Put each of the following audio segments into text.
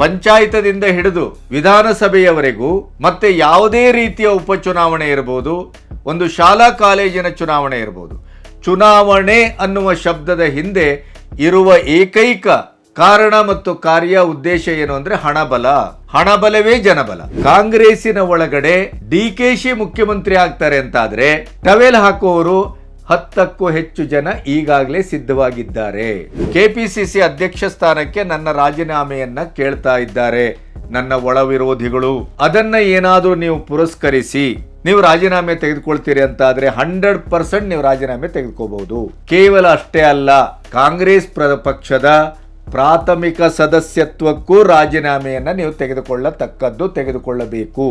ಪಂಚಾಯತದಿಂದ ಹಿಡಿದು ವಿಧಾನಸಭೆಯವರೆಗೂ ಮತ್ತೆ ಯಾವುದೇ ರೀತಿಯ ಉಪಚುನಾವಣೆ ಇರಬಹುದು, ಒಂದು ಶಾಲಾ ಕಾಲೇಜಿನ ಚುನಾವಣೆ ಇರಬಹುದು. ಚುನಾವಣೆ ಅನ್ನುವ ಶಬ್ದದ ಹಿಂದೆ ಇರುವ ಏಕೈಕ ಕಾರಣ ಮತ್ತು ಕಾರ್ಯ ಉದ್ದೇಶ ಏನು ಅಂದ್ರೆ ಹಣಬಲ. ಹಣಬಲವೇ ಜನಬಲ. ಕಾಂಗ್ರೆಸ್ಸಿನ ಒಳಗಡೆ ಡಿ ಕೆ ಶಿ ಮುಖ್ಯಮಂತ್ರಿ ಆಗ್ತಾರೆ ಅಂತಾದ್ರೆ ಟವೆಲ್ ಹಾಕುವವರು ಹತ್ತಕ್ಕೂ ಹೆಚ್ಚು ಜನ ಈಗಾಗಲೇ ಸಿದ್ಧವಾಗಿದ್ದಾರೆ. ಕೆಪಿಸಿಸಿ ಅಧ್ಯಕ್ಷ ಸ್ಥಾನಕ್ಕೆ ನನ್ನ ರಾಜೀನಾಮೆಯನ್ನ ಕೇಳ್ತಾ ಇದ್ದಾರೆ. ನನ್ನ ಒಳ ವಿರೋಧಿಗಳು, ಅದನ್ನ ಏನಾದರೂ ನೀವು ಪುರಸ್ಕರಿಸಿ, ನೀವು ರಾಜೀನಾಮೆ ತೆಗೆದುಕೊಳ್ತೀರಿ ಅಂತ ಆದ್ರೆ ಹಂಡ್ರೆಡ್ ಪರ್ಸೆಂಟ್ ನೀವು ರಾಜೀನಾಮೆ ತೆಗೆದುಕೋಬಹುದು ಕೇವಲ ಅಷ್ಟೇ ಅಲ್ಲ, ಕಾಂಗ್ರೆಸ್ ಪಕ್ಷದ ಪ್ರಾಥಮಿಕ ಸದಸ್ಯತ್ವಕ್ಕೂ ರಾಜೀನಾಮೆಯನ್ನು ನೀವು ತೆಗೆದುಕೊಳ್ಳತಕ್ಕದ್ದು ತೆಗೆದುಕೊಳ್ಳಬೇಕು.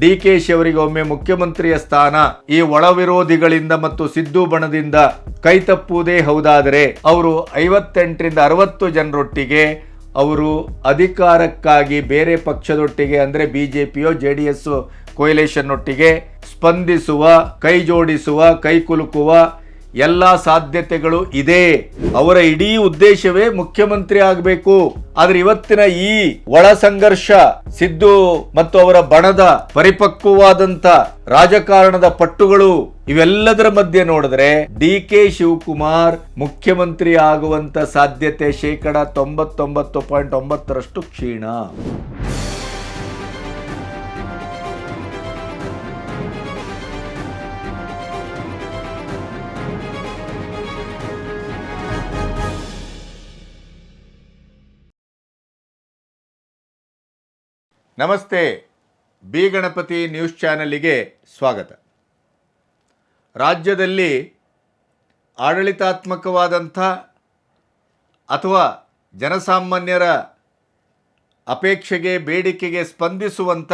ಡಿ ಕೆ ಶಿ ಅವರಿಗೆ ಒಮ್ಮೆ ಮುಖ್ಯಮಂತ್ರಿಯ ಸ್ಥಾನ. ಈ ಒಳ ವಿರೋಧಿಗಳಿಂದ ಮತ್ತು ಸಿದ್ದು ಬಣದಿಂದ ಕೈತಪ್ಪುವುದೇ ಹೌದಾದರೆ ಅವರು ಐವತ್ತೆಂಟರಿಂದ ಅರವತ್ತು ಜನರೊಟ್ಟಿಗೆ, ಅವರು ಅಧಿಕಾರಕ್ಕಾಗಿ ಬೇರೆ ಪಕ್ಷದೊಟ್ಟಿಗೆ ಅಂದರೆ ಬಿ ಜೆ ಡಿ ಎಸ್ ಕೊಯ್ಲೇಷನ್ನೊಟ್ಟಿಗೆ ಸ್ಪಂದಿಸುವ, ಕೈ ಜೋಡಿಸುವ, ಕೈ ಕುಲುಕುವ ಎಲ್ಲ ಸಾಧ್ಯತೆಗಳು ಇದೆ. ಅವರ ಇಡೀ ಉದ್ದೇಶವೇ ಮುಖ್ಯಮಂತ್ರಿ ಆಗಬೇಕು. ಆದ್ರೆ ಇವತ್ತಿನ ಈ ಒಳ ಸಂಘರ್ಷ, ಸಿದ್ದು ಮತ್ತು ಅವರ ಬಣದ ಪರಿಪಕ್ವವಾದಂತ ರಾಜಕಾರಣದ ಪಟ್ಟುಗಳು ಇವೆಲ್ಲದರ ಮಧ್ಯೆ ನೋಡಿದ್ರೆ ಡಿ ಕೆ ಶಿವಕುಮಾರ್ ಮುಖ್ಯಮಂತ್ರಿ ಆಗುವಂತ ಸಾಧ್ಯತೆ ಶೇಕಡ ತೊಂಬತ್ತೊಂಬತ್ತು ಪಾಯಿಂಟ್ ಒಂಬತ್ತರಷ್ಟು ಕ್ಷೀಣ. ನಮಸ್ತೆ, ಬಿ ಗಣಪತಿ ನ್ಯೂಸ್ ಚಾನಲಿಗೆ ಸ್ವಾಗತ. ರಾಜ್ಯದಲ್ಲಿ ಆಡಳಿತಾತ್ಮಕವಾದಂಥ ಅಥವಾ ಜನಸಾಮಾನ್ಯರ ಅಪೇಕ್ಷೆಗೆ, ಬೇಡಿಕೆಗೆ ಸ್ಪಂದಿಸುವಂಥ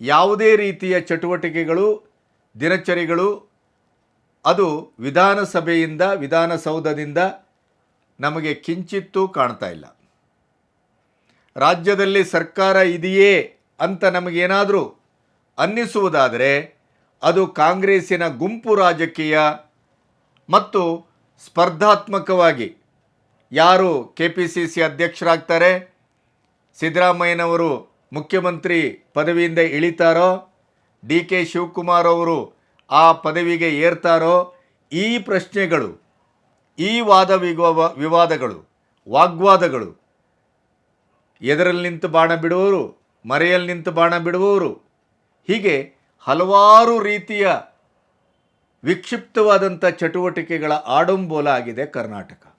ಯಾವುದೇ ರೀತಿಯ ಚಟುವಟಿಕೆಗಳು, ದಿನಚರಿಗಳು, ಅದು ವಿಧಾನಸಭೆಯಿಂದ, ವಿಧಾನಸೌಧದಿಂದ ನಮಗೆ ಕಿಂಚಿತ್ತೂ ಕಾಣ್ತಾ ಇಲ್ಲ. ರಾಜ್ಯದಲ್ಲಿ ಸರ್ಕಾರ ಇದೆಯೇ ಅಂತ ನಮಗೇನಾದರೂ ಅನ್ನಿಸುವುದಾದರೆ ಅದು ಕಾಂಗ್ರೆಸ್ಸಿನ ಗುಂಪು ರಾಜಕೀಯ ಮತ್ತು ಸ್ಪರ್ಧಾತ್ಮಕವಾಗಿ. ಯಾರು ಕೆ ಪಿ ಸಿ ಸಿ ಅಧ್ಯಕ್ಷರಾಗ್ತಾರೆ? ಸಿದ್ದರಾಮಯ್ಯನವರು ಮುಖ್ಯಮಂತ್ರಿ ಪದವಿಯಿಂದ ಇಳಿತಾರೋ? ಡಿ ಕೆ ಶಿವಕುಮಾರ್ ಅವರು ಆ ಪದವಿಗೆ ಏರ್ತಾರೋ? ಈ ಪ್ರಶ್ನೆಗಳು, ಈ ವಾದ ವಿವಾದಗಳು, ವಾಗ್ವಾದಗಳು ಎದರಲ್ಲಿ ನಿಂತು ಬಾಣ ಬಿಡುವವರು ಮರೆಯಲ್ಲಿ ನಿಂತು ಬಾಣ ಬಿಡುವವರು ಹೀಗೆ ಹಲವಾರು ರೀತಿಯ ವಿಕ್ಷಿಪ್ತವಾದಂಥ ಚಟುವಟಿಕೆಗಳ ಆಡಂಬೋಲ ಆಗಿದೆ ಕರ್ನಾಟಕ.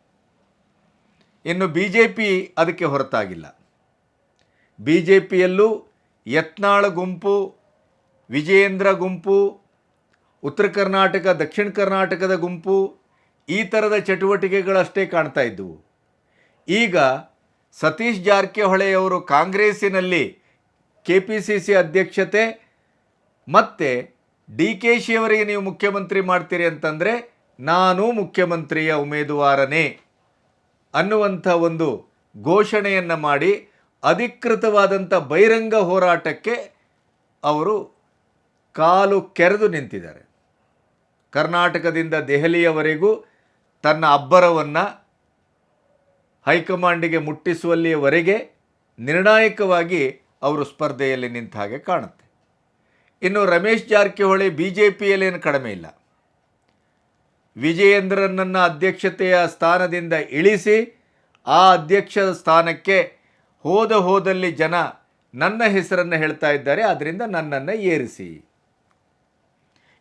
ಇನ್ನು ಬಿ ಜೆ ಪಿ ಅದಕ್ಕೆ ಹೊರತಾಗಿಲ್ಲ. ಬಿ ಜೆ ಪಿಯಲ್ಲೂ ಯತ್ನಾಳ ಗುಂಪು, ವಿಜಯೇಂದ್ರ ಗುಂಪು, ಉತ್ತರ ಕರ್ನಾಟಕ, ದಕ್ಷಿಣ ಕರ್ನಾಟಕದ ಗುಂಪು ಈ ಥರದ ಚಟುವಟಿಕೆಗಳಷ್ಟೇ ಕಾಣ್ತಾ ಇದ್ದವು. ಈಗ ಸತೀಶ್ ಜಾರಕಿಹೊಳಿಯವರು ಕಾಂಗ್ರೆಸ್ಸಿನಲ್ಲಿ ಕೆ ಪಿ ಸಿ ಸಿ ಅಧ್ಯಕ್ಷತೆ, ಮತ್ತು ಡಿ ಕೆ ಶಿಯವರಿಗೆ ನೀವು ಮುಖ್ಯಮಂತ್ರಿ ಮಾಡ್ತೀರಿ ಅಂತಂದರೆ ನಾನು ಮುಖ್ಯಮಂತ್ರಿಯ ಉಮೇದುವಾರನೇ ಅನ್ನುವಂಥ ಒಂದು ಘೋಷಣೆಯನ್ನು ಮಾಡಿ ಅಧಿಕೃತವಾದಂಥ ಬಹಿರಂಗ ಹೋರಾಟಕ್ಕೆ ಅವರು ಕಾಲು ಕೆರೆದು ನಿಂತಿದ್ದಾರೆ. ಕರ್ನಾಟಕದಿಂದ ದೆಹಲಿಯವರೆಗೂ ತನ್ನ ಅಬ್ಬರವನ್ನು ಹೈಕಮಾಂಡಿಗೆ ಮುಟ್ಟಿಸುವಲ್ಲಿಯವರೆಗೆ ನಿರ್ಣಾಯಕವಾಗಿ ಅವರು ಸ್ಪರ್ಧೆಯಲ್ಲಿ ನಿಂತ ಹಾಗೆ ಕಾಣುತ್ತೆ. ಇನ್ನು ರಮೇಶ್ ಜಾರಕಿಹೊಳಿ ಬಿ ಜೆ ಪಿಯಲ್ಲೇನು ಕಡಿಮೆ ಇಲ್ಲ. ವಿಜಯೇಂದ್ರನನ್ನು ಅಧ್ಯಕ್ಷತೆಯ ಸ್ಥಾನದಿಂದ ಇಳಿಸಿ ಆ ಅಧ್ಯಕ್ಷ ಸ್ಥಾನಕ್ಕೆ ಹೋದ ಹೋದಲ್ಲಿ ಜನ ನನ್ನ ಹೆಸರನ್ನು ಹೇಳ್ತಾ ಇದ್ದಾರೆ ಅದರಿಂದ ನನ್ನನ್ನು ಏರಿಸಿ.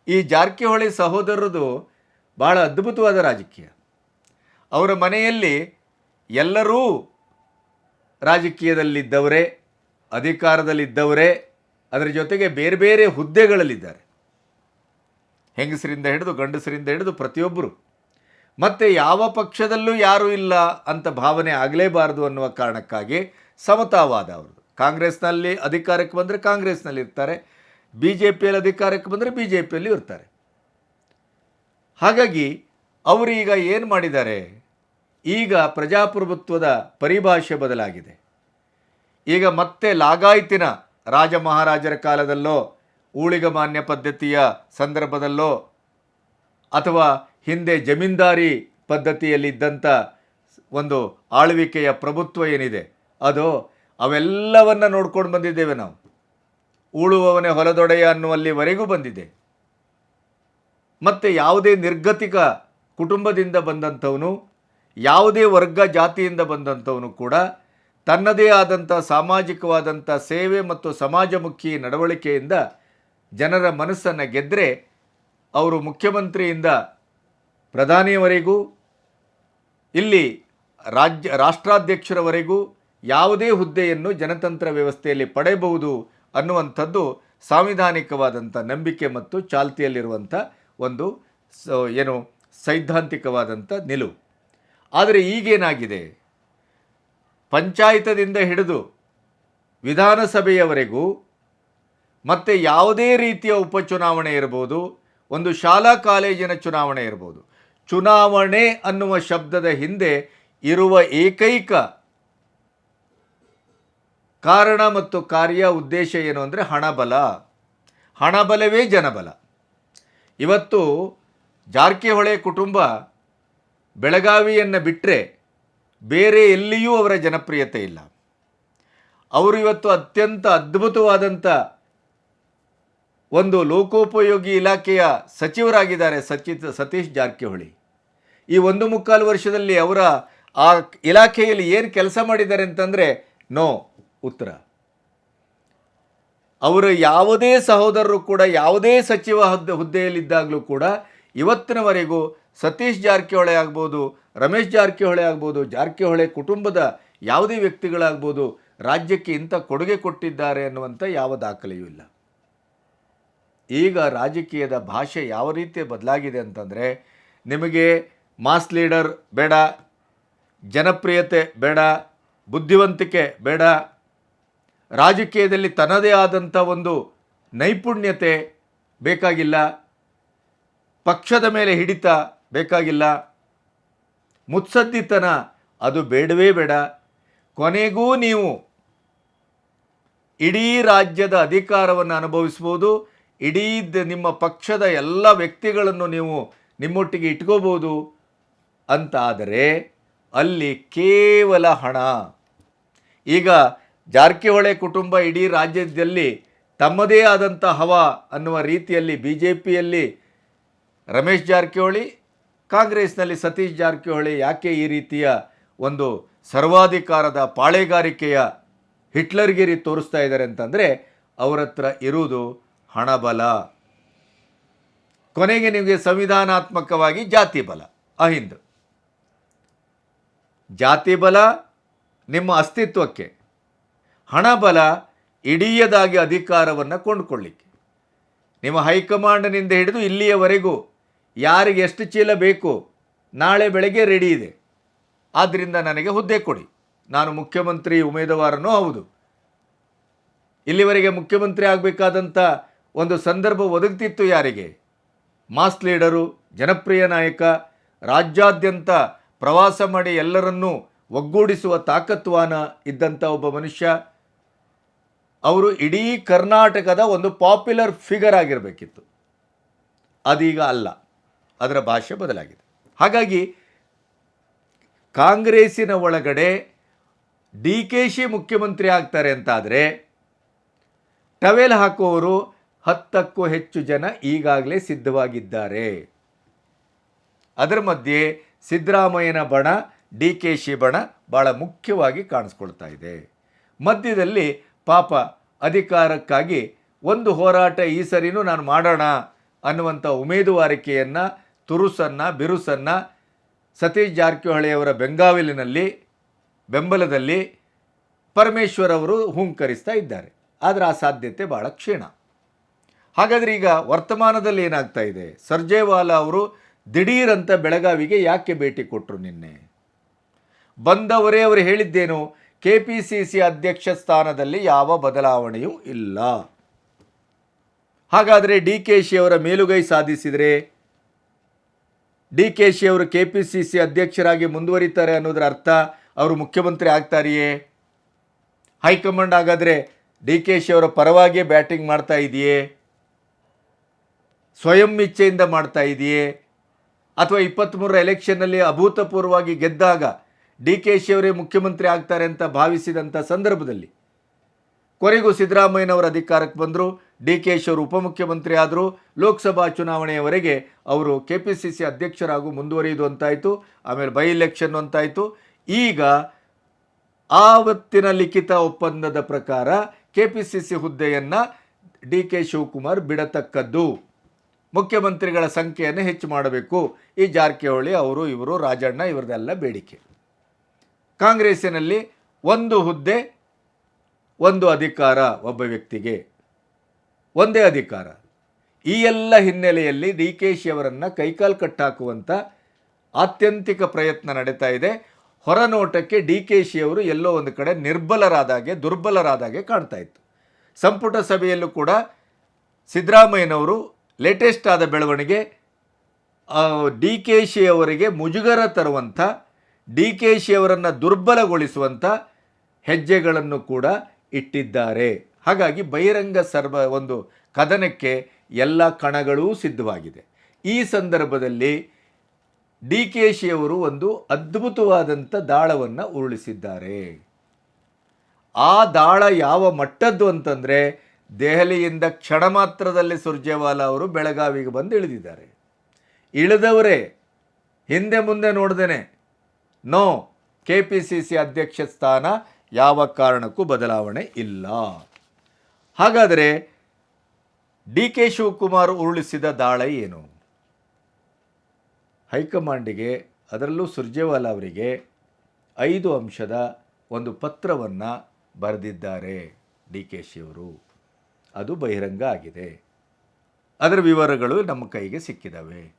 ಈ ಜಾರಕಿಹೊಳಿ ಸಹೋದರರದು ಬಹಳ ಅದ್ಭುತವಾದ ರಾಜಕೀಯ. ಅವರ ಮನೆಯಲ್ಲಿ ಎಲ್ಲರೂ ರಾಜಕೀಯದಲ್ಲಿದ್ದವರೇ, ಅಧಿಕಾರದಲ್ಲಿದ್ದವರೇ, ಅದರ ಜೊತೆಗೆ ಬೇರೆ ಬೇರೆ ಹುದ್ದೆಗಳಲ್ಲಿದ್ದಾರೆ. ಹೆಂಗಸರಿಂದ ಹಿಡಿದು ಗಂಡಸರಿಂದ ಹಿಡಿದು ಪ್ರತಿಯೊಬ್ಬರು. ಮತ್ತು ಯಾವ ಪಕ್ಷದಲ್ಲೂ ಯಾರೂ ಇಲ್ಲ ಅಂತ ಭಾವನೆ ಆಗಲೇಬಾರದು ಅನ್ನುವ ಕಾರಣಕ್ಕಾಗಿ ಸಮತಾವಾದ ಅವರು ಕಾಂಗ್ರೆಸ್ನಲ್ಲಿ ಅಧಿಕಾರಕ್ಕೆ ಬಂದರೆ ಕಾಂಗ್ರೆಸ್ನಲ್ಲಿ ಇರ್ತಾರೆ ಬಿ ಜೆ ಪಿಯಲ್ಲಿ ಅಧಿಕಾರಕ್ಕೆ ಬಂದರೆ ಬಿ ಜೆ ಪಿಯಲ್ಲಿ ಇರ್ತಾರೆ. ಹಾಗಾಗಿ ಅವರೀಗ ಏನು ಮಾಡಿದ್ದಾರೆ? ಈಗ ಪ್ರಜಾಪ್ರಭುತ್ವದ ಪರಿಭಾಷೆ ಬದಲಾಗಿದೆ. ಈಗ ಮತ್ತೆ ಲಾಗಾಯ್ತಿನ ರಾಜ ಮಹಾರಾಜರ ಕಾಲದಲ್ಲೋ, ಊಳಿಗಮಾನ್ಯ ಪದ್ಧತಿಯ ಸಂದರ್ಭದಲ್ಲೋ, ಅಥವಾ ಹಿಂದೆ ಜಮೀನ್ದಾರಿ ಪದ್ಧತಿಯಲ್ಲಿದ್ದಂಥ ಒಂದು ಆಳ್ವಿಕೆಯ ಪ್ರಭುತ್ವ ಏನಿದೆ, ಅದು ಅವೆಲ್ಲವನ್ನು ನೋಡ್ಕೊಂಡು ಬಂದಿದ್ದೇವೆ ನಾವು. ಉಳುವವನೇ ಹೊಲದೊಡೆಯ ಅನ್ನುವಲ್ಲಿವರೆಗೂ ಬಂದಿದೆ. ಮತ್ತು ಯಾವುದೇ ನಿರ್ಗತಿಕ ಕುಟುಂಬದಿಂದ ಬಂದಂಥವನು ಯಾವುದೇ ವರ್ಗ ಜಾತಿಯಿಂದ ಬಂದಂಥವನು ಕೂಡ ತನ್ನದೇ ಆದಂಥ ಸಾಮಾಜಿಕವಾದಂಥ ಸೇವೆ ಮತ್ತು ಸಮಾಜಮುಖಿ ನಡವಳಿಕೆಯಿಂದ ಜನರ ಮನಸ್ಸನ್ನು ಗೆದ್ದರೆ ಅವರು ಮುಖ್ಯಮಂತ್ರಿಯಿಂದ ಪ್ರಧಾನಿಯವರೆಗೂ, ಇಲ್ಲಿ ರಾಜ್ಯ, ರಾಷ್ಟ್ರಾಧ್ಯಕ್ಷರವರೆಗೂ ಯಾವುದೇ ಹುದ್ದೆಯನ್ನು ಜನತಂತ್ರ ವ್ಯವಸ್ಥೆಯಲ್ಲಿ ಪಡೆಯಬಹುದು ಅನ್ನುವಂಥದ್ದು ಸಾಂವಿಧಾನಿಕವಾದಂಥ ನಂಬಿಕೆ ಮತ್ತು ಚಾಲ್ತಿಯಲ್ಲಿರುವಂಥ ಒಂದು ಏನು ಸೈದ್ಧಾಂತಿಕವಾದಂಥ ನಿಲುವು. ಆದರೆ ಈಗೇನಾಗಿದೆ? ಪಂಚಾಯತದಿಂದ ಹಿಡಿದು ವಿಧಾನಸಭೆಯವರೆಗೂ ಮತ್ತು ಯಾವುದೇ ರೀತಿಯ ಉಪಚುನಾವಣೆ ಇರ್ಬೋದು, ಒಂದು ಶಾಲಾ ಕಾಲೇಜಿನ ಚುನಾವಣೆ ಇರ್ಬೋದು. ಚುನಾವಣೆ ಅನ್ನುವ ಶಬ್ದದ ಹಿಂದೆ ಇರುವ ಏಕೈಕ ಕಾರಣ ಮತ್ತು ಕಾರ್ಯ ಉದ್ದೇಶ ಏನು ಅಂದರೆ ಹಣಬಲ. ಹಣಬಲವೇ ಜನಬಲ. ಇವತ್ತು ಜಾರಕಿಹೊಳೆ ಕುಟುಂಬ ಬೆಳಗಾವಿಯನ್ನು ಬಿಟ್ಟರೆ ಬೇರೆ ಎಲ್ಲಿಯೂ ಅವರ ಜನಪ್ರಿಯತೆ ಇಲ್ಲ. ಅವರು ಇವತ್ತು ಅತ್ಯಂತ ಅದ್ಭುತವಾದಂಥ ಒಂದು ಲೋಕೋಪಯೋಗಿ ಇಲಾಖೆಯ ಸಚಿವರಾಗಿದ್ದಾರೆ ಸಚಿತ್ ಸತೀಶ್ ಜಾರಕಿಹೊಳಿ. ಈ ಒಂದು ಮುಕ್ಕಾಲು ವರ್ಷದಲ್ಲಿ ಅವರ ಆ ಇಲಾಖೆಯಲ್ಲಿ ಏನು ಕೆಲಸ ಮಾಡಿದ್ದಾರೆ ಅಂತಂದರೆ ನೋ ಉತ್ತರ. ಅವರು ಯಾವುದೇ ಸಹೋದರರು ಕೂಡ ಯಾವುದೇ ಸಚಿವ ಹುದ್ದೆ ಹುದ್ದೆಯಲ್ಲಿದ್ದಾಗಲೂ ಕೂಡ ಇವತ್ತಿನವರೆಗೂ ಸತೀಶ್ ಜಾರಕಿಹೊಳೆ ಆಗ್ಬೋದು, ರಮೇಶ್ ಜಾರಕಿಹೊಳೆ ಆಗ್ಬೋದು, ಜಾರಕಿಹೊಳೆ ಕುಟುಂಬದ ಯಾವುದೇ ವ್ಯಕ್ತಿಗಳಾಗ್ಬೋದು ರಾಜ್ಯಕ್ಕೆ ಇಂಥ ಕೊಡುಗೆ ಕೊಟ್ಟಿದ್ದಾರೆ ಅನ್ನುವಂಥ ಯಾವ ದಾಖಲೆಯೂ ಇಲ್ಲ. ಈಗ ರಾಜಕೀಯದ ಭಾಷೆ ಯಾವ ರೀತಿ ಬದಲಾಗಿದೆ ಅಂತಂದರೆ, ನಿಮಗೆ ಮಾಸ್ ಲೀಡರ್ ಬೇಡ, ಜನಪ್ರಿಯತೆ ಬೇಡ, ಬುದ್ಧಿವಂತಿಕೆ ಬೇಡ, ರಾಜಕೀಯದಲ್ಲಿ ತನ್ನದೇ ಆದಂಥ ಒಂದು ನೈಪುಣ್ಯತೆ ಬೇಕಾಗಿಲ್ಲ, ಪಕ್ಷದ ಮೇಲೆ ಹಿಡಿತ ಬೇಕಾಗಿಲ್ಲ. ಮುತ್ಸದ್ದಿತನ, ಅದು ಬೇಡವೇ ಬೇಡ. ಕೊನೆಗೂ ನೀವು ಇಡೀ ರಾಜ್ಯದ ಅಧಿಕಾರವನ್ನು ಅನುಭವಿಸ್ಬೋದು, ಇಡೀ ನಿಮ್ಮ ಪಕ್ಷದ ಎಲ್ಲ ವ್ಯಕ್ತಿಗಳನ್ನು ನೀವು ನಿಮ್ಮೊಟ್ಟಿಗೆ ಇಟ್ಕೋಬೋದು. ಅಂತ ಆದರೆ ಅಲ್ಲಿ ಕೇವಲ ಹಣ. ಈಗ ಜಾರಕಿಹೊಳಿ ಕುಟುಂಬ ಇಡೀ ರಾಜ್ಯದಲ್ಲಿ ತಮ್ಮದೇ ಆದಂಥ ಹವಾ ಅನ್ನುವ ರೀತಿಯಲ್ಲಿ ಬಿ ಜೆ ಪಿಯಲ್ಲಿ ರಮೇಶ್ ಜಾರಕಿಹೊಳಿ ಕಾಂಗ್ರೆಸ್ನಲ್ಲಿ ಸತೀಶ್ ಜಾರಕಿಹೊಳಿ ಯಾಕೆ ಈ ರೀತಿಯ ಒಂದು ಸರ್ವಾಧಿಕಾರದ ಪಾಳೆಗಾರಿಕೆಯ ಹಿಟ್ಲರ್ಗಿರಿ ತೋರಿಸ್ತಾ ಇದ್ದಾರೆ ಅಂತಂದರೆ ಅವರ ಹತ್ರ ಇರುವುದು ಹಣಬಲ. ಕೊನೆಗೆ ನಿಮಗೆ ಸಂವಿಧಾನಾತ್ಮಕವಾಗಿ ಜಾತಿ ಬಲ, ಅಹಿಂದ್. ಜಾತಿ ಬಲ ನಿಮ್ಮ ಅಸ್ತಿತ್ವಕ್ಕೆ, ಹಣಬಲ ಇಡೀಯದಾಗಿ ಅಧಿಕಾರವನ್ನು ಕೊಂಡುಕೊಳ್ಳಿಕ್ಕೆ. ನಿಮ್ಮ ಹೈಕಮಾಂಡ್ನಿಂದ ಹಿಡಿದು ಇಲ್ಲಿಯವರೆಗೂ ಯಾರಿಗೆ ಎಷ್ಟು ಚೀಲ ಬೇಕು, ನಾಳೆ ಬೆಳಗ್ಗೆ ರೆಡಿ ಇದೆ. ಆದ್ದರಿಂದ ನನಗೆ ಹುದ್ದೆ ಕೊಡಿ. ನಾನು ಮುಖ್ಯಮಂತ್ರಿ ಉಮೇದುವಾರನೂ ಹೌದು. ಇಲ್ಲಿವರೆಗೆ ಮುಖ್ಯಮಂತ್ರಿ ಆಗಬೇಕಾದಂಥ ಒಂದು ಸಂದರ್ಭ ಒದಗ್ತಿತ್ತು ಯಾರಿಗೆ? ಮಾಸ್ ಲೀಡರು, ಜನಪ್ರಿಯ ನಾಯಕ, ರಾಜ್ಯಾದ್ಯಂತ ಪ್ರವಾಸ ಮಾಡಿ ಎಲ್ಲರನ್ನೂ ಒಗ್ಗೂಡಿಸುವ ತಾಕತ್ವಾನ ಇದ್ದಂಥ ಒಬ್ಬ ಮನುಷ್ಯ. ಅವರು ಇಡೀ ಕರ್ನಾಟಕದ ಒಂದು ಪಾಪ್ಯುಲರ್ ಫಿಗರ್ ಆಗಿರಬೇಕಿತ್ತು. ಅದೀಗ ಅಲ್ಲ. ಅದರ ಭಾಷೆ ಬದಲಾಗಿದೆ. ಹಾಗಾಗಿ ಕಾಂಗ್ರೆಸ್ಸಿನ ಒಳಗಡೆ ಡಿ ಕೆ ಶಿ ಮುಖ್ಯಮಂತ್ರಿ ಆಗ್ತಾರೆ ಅಂತಾದರೆ ಟವೆಲ್ ಹಾಕುವವರು ಹತ್ತಕ್ಕೂ ಹೆಚ್ಚು ಜನ ಈಗಾಗಲೇ ಸಿದ್ಧವಾಗಿದ್ದಾರೆ. ಅದರ ಮಧ್ಯೆ ಸಿದ್ದರಾಮಯ್ಯನ ಬಣ, ಡಿ ಕೆ ಶಿ ಬಣ ಭಾಳ ಮುಖ್ಯವಾಗಿ ಕಾಣಿಸ್ಕೊಳ್ತಾ ಇದೆ. ಮಧ್ಯದಲ್ಲಿ ಪಾಪ ಅಧಿಕಾರಕ್ಕಾಗಿ ಒಂದು ಹೋರಾಟ ಈ ಸರಿನೂ ನಾನು ಮಾಡೋಣ ಅನ್ನುವಂಥ ಉಮೇದುವಾರಿಕೆಯನ್ನು ತುರುಸನ್ನು, ಬಿರುಸನ್ನು, ಸತೀಶ್ ಜಾರಕಿಹೊಳಿಯವರ ಬೆಂಗಾವಲಿನಲ್ಲಿ, ಬೆಂಬಲದಲ್ಲಿ ಪರಮೇಶ್ವರ್ ಅವರು ಹೂಂಕರಿಸ್ತಾ ಇದ್ದಾರೆ. ಆದರೆ ಆ ಸಾಧ್ಯತೆ ಭಾಳ ಕ್ಷೀಣ. ಹಾಗಾದರೆ ಈಗ ವರ್ತಮಾನದಲ್ಲಿ ಏನಾಗ್ತಾ ಇದೆ? ಸರ್ಜೇವಾಲಾ ಅವರು ದಿಢೀರಂತ ಬೆಳಗಾವಿಗೆ ಯಾಕೆ ಭೇಟಿ ಕೊಟ್ಟರು ನಿನ್ನೆ? ಬಂದವರೇ ಅವರು ಹೇಳಿದ್ದೇನು ಕೆ ಪಿ ಸಿ ಸಿ ಅಧ್ಯಕ್ಷ ಸ್ಥಾನದಲ್ಲಿ ಯಾವ ಬದಲಾವಣೆಯೂ ಇಲ್ಲ. ಹಾಗಾದರೆ ಡಿ ಕೆ ಶಿ ಅವರ ಮೇಲುಗೈ ಸಾಧಿಸಿದರೆ ಡಿ ಕೆ ಶಿ ಅವರು ಕೆ ಪಿ ಸಿ ಸಿ ಅಧ್ಯಕ್ಷರಾಗಿ ಮುಂದುವರಿತಾರೆ ಅನ್ನೋದರ ಅರ್ಥ ಅವರು ಮುಖ್ಯಮಂತ್ರಿ ಆಗ್ತಾರಿಯೇ? ಹೈಕಮಾಂಡ್ ಹಾಗಾದರೆ ಡಿ ಕೆ ಶಿ ಅವರ ಪರವಾಗಿಯೇ ಬ್ಯಾಟಿಂಗ್ ಮಾಡ್ತಾ ಇದೆಯೇ? ಸ್ವಯಂ ಇಚ್ಛೆಯಿಂದ ಮಾಡ್ತಾ ಇದೆಯೇ? ಅಥವಾ ಇಪ್ಪತ್ತ್ಮೂರರ ಎಲೆಕ್ಷನ್ನಲ್ಲಿ ಅಭೂತಪೂರ್ವವಾಗಿ ಗೆದ್ದಾಗ ಡಿ ಕೆ ಶಿಯವರೇ ಮುಖ್ಯಮಂತ್ರಿ ಆಗ್ತಾರೆ ಅಂತ ಭಾವಿಸಿದಂಥ ಸಂದರ್ಭದಲ್ಲಿ ಕೊನೆಗೂ ಸಿದ್ದರಾಮಯ್ಯನವರು ಅಧಿಕಾರಕ್ಕೆ ಬಂದರು. ಡಿ ಕೆ ಶಿ ಅವರು ಉಪಮುಖ್ಯಮಂತ್ರಿ ಆದರೂ ಲೋಕಸಭಾ ಚುನಾವಣೆಯವರೆಗೆ ಅವರು ಕೆ ಪಿ ಸಿ ಸಿ ಅಧ್ಯಕ್ಷರಾಗೂ ಮುಂದುವರಿಯುವುದು ಅಂತಾಯಿತು, ಆಮೇಲೆ ಬೈ ಇಲೆಕ್ಷನ್ ಅಂತಾಯಿತು. ಈಗ ಆವತ್ತಿನ ಲಿಖಿತ ಒಪ್ಪಂದದ ಪ್ರಕಾರ ಕೆ ಪಿ ಸಿ ಸಿ ಹುದ್ದೆಯನ್ನು ಡಿ ಕೆ ಶಿವಕುಮಾರ್ ಬಿಡತಕ್ಕದ್ದು. ಮುಖ್ಯಮಂತ್ರಿಗಳ ಸಂಖ್ಯೆಯನ್ನು ಹೆಚ್ಚು ಮಾಡಬೇಕು. ಈ ಜಾರಕಿಹೊಳಿ, ಅವರು, ಇವರು, ರಾಜಣ್ಣ ಇವರದೆಲ್ಲ ಬೇಡಿಕೆ. ಕಾಂಗ್ರೆಸ್ಸಿನಲ್ಲಿ ಒಂದು ಹುದ್ದೆ, ಒಂದು ಅಧಿಕಾರ ಒಬ್ಬ ವ್ಯಕ್ತಿಗೆ. ಒಂದೇ ಅಧಿಕಾರ. ಈ ಎಲ್ಲ ಹಿನ್ನೆಲೆಯಲ್ಲಿ ಡಿ ಕೆ ಶಿ ಅವರನ್ನು ಕೈಕಾಲು ಕಟ್ಟಾಕುವಂಥ ಆತ್ಯಂತಿಕ ಪ್ರಯತ್ನ ನಡೀತಾ ಇದೆ. ಹೊರನೋಟಕ್ಕೆ ಡಿ ಕೆ ಶಿ ಅವರು ಎಲ್ಲೋ ಒಂದು ಕಡೆ ನಿರ್ಬಲರಾದಾಗೆ, ದುರ್ಬಲರಾದಾಗೆ ಕಾಣ್ತಾ ಇತ್ತು. ಸಂಪುಟ ಸಭೆಯಲ್ಲೂ ಕೂಡ ಸಿದ್ದರಾಮಯ್ಯನವರು ಲೇಟೆಸ್ಟ್ ಆದ ಬೆಳವಣಿಗೆ ಡಿ ಕೆ ಶಿ ಅವರಿಗೆ ಮುಜುಗರ ತರುವಂಥ ಡಿ ಕೆ ಶಿ ಅವರನ್ನು ದುರ್ಬಲಗೊಳಿಸುವಂಥ ಹೆಜ್ಜೆಗಳನ್ನು ಕೂಡ ಇಟ್ಟಿದ್ದಾರೆ. ಹಾಗಾಗಿ ಬಹಿರಂಗ ಸರ್ವ ಒಂದು ಕದನಕ್ಕೆ ಎಲ್ಲ ಕಣಗಳೂ ಸಿದ್ಧವಾಗಿದೆ. ಈ ಸಂದರ್ಭದಲ್ಲಿ ಡಿ ಕೆ ಶಿಯವರು ಒಂದು ಅದ್ಭುತವಾದಂಥ ದಾಳವನ್ನು ಉರುಳಿಸಿದ್ದಾರೆ. ಆ ದಾಳ ಯಾವ ಮಟ್ಟದ್ದು ಅಂತಂದರೆ ದೆಹಲಿಯಿಂದ ಕ್ಷಣ ಮಾತ್ರದಲ್ಲಿ ಸುರ್ಜೇವಾಲಾ ಅವರು ಬೆಳಗಾವಿಗೆ ಬಂದು ಇಳಿದಿದ್ದಾರೆ. ಇಳಿದವರೇ, ಹಿಂದೆ ಮುಂದೆ ನೋಡ್ದೇನೆ, no, K P C C ಅಧ್ಯಕ್ಷ ಸ್ಥಾನ ಯಾವ ಕಾರಣಕ್ಕೂ ಬದಲಾವಣೆ ಇಲ್ಲ. ಹಾಗಾದರೆ ಡಿ ಕೆ ಶಿವಕುಮಾರ್ ಉರುಳಿಸಿದ ದಾಳ ಏನು? ಹೈಕಮಾಂಡಿಗೆ, ಅದರಲ್ಲೂ ಸುರ್ಜೇವಾಲಾ ಅವರಿಗೆ ಐದು ಅಂಶದ ಒಂದು ಪತ್ರವನ್ನು ಬರೆದಿದ್ದಾರೆ ಡಿ ಕೆ ಶಿವರು ಅದು ಬಹಿರಂಗ ಆಗಿದೆ. ಅದರ ವಿವರಗಳು ನಮ್ಮ ಕೈಗೆ ಸಿಕ್ಕಿದ್ದಾವೆ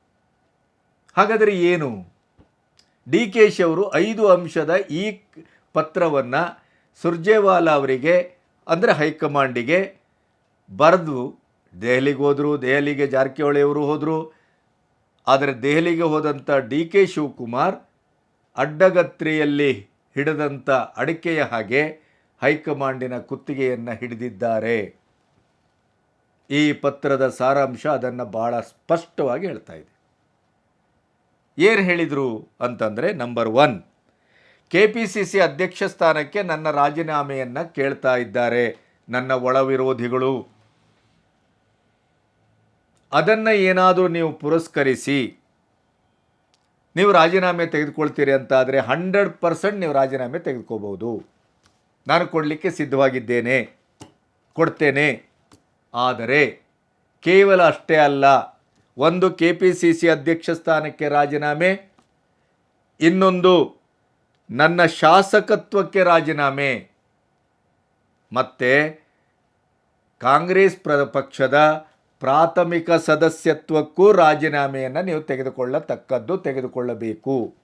ಹಾಗಾದರೆ ಏನು? ಡಿ ಕೆ ಶಿ ಅವರು ಐದು ಅಂಶದ ಈ ಪತ್ರವನ್ನು ಸುರ್ಜೇವಾಲಾ ಅವರಿಗೆ ಅಂದರೆ ಹೈಕಮಾಂಡಿಗೆ ಬರೆದು ದೆಹಲಿಗೆ ಹೋದರು, ದೆಹಲಿಗೆ ಜಾರಕಿಹೊಳಿಯವರು ಹೋದರು. ಆದರೆ ದೆಹಲಿಗೆ ಹೋದಂಥ ಡಿ ಕೆ ಶಿವಕುಮಾರ್ ಅಡ್ಡಗತ್ರಿಯಲ್ಲಿ ಹಿಡಿದಂಥ ಅಡಿಕೆಯ ಹಾಗೆ ಹೈಕಮಾಂಡಿನ ಕುತ್ತಿಗೆಯನ್ನು ಹಿಡಿದಿದ್ದಾರೆ. ಈ ಪತ್ರದ ಸಾರಾಂಶ ಅದನ್ನು ಭಾಳ ಸ್ಪಷ್ಟವಾಗಿ ಹೇಳ್ತಾ ಇದೆ. ಏನು ಹೇಳಿದರು ಅಂತಂದರೆ number one. K P C C ಅಧ್ಯಕ್ಷ ಸ್ಥಾನಕ್ಕೆ ನನ್ನ ರಾಜೀನಾಮೆಯನ್ನು ಕೇಳ್ತಾ ಇದ್ದಾರೆ. ನನ್ನ ಒಳ ವಿರೋಧಿಗಳು ಅದನ್ನು ಏನಾದರೂ ನೀವು ಪುರಸ್ಕರಿಸಿ. ನೀವು ರಾಜೀನಾಮೆ ತೆಗೆದುಕೊಳ್ತೀರಿ ಅಂತ ಆದರೆ ಹಂಡ್ರೆಡ್ ಪರ್ಸೆಂಟ್ ನೀವು ರಾಜೀನಾಮೆ ತೆಗೆದುಕೋಬೋದು ನಾನು ಕೊಡಲಿಕ್ಕೆ ಸಿದ್ಧವಾಗಿದ್ದೇನೆ. ಕೊಡ್ತೇನೆ. ಆದರೆ ಕೇವಲ ಅಷ್ಟೇ ಅಲ್ಲ, ಒಂದು ಕೆ ಪಿ ಸಿ ಸಿ ಅಧ್ಯಕ್ಷ ಸ್ಥಾನಕ್ಕೆ ರಾಜೀನಾಮೆ, ಇನ್ನೊಂದು ನನ್ನ ಶಾಸಕತ್ವಕ್ಕೆ ರಾಜೀನಾಮೆ. ಮತ್ತು ಕಾಂಗ್ರೆಸ್ ಪ್ರ, ಪಕ್ಷದ ಪ್ರಾಥಮಿಕ ಸದಸ್ಯತ್ವಕ್ಕೂ ರಾಜೀನಾಮೆಯನ್ನು ನೀವು ತೆಗೆದುಕೊಳ್ಳತಕ್ಕದ್ದು ತೆಗೆದುಕೊಳ್ಳಬೇಕು.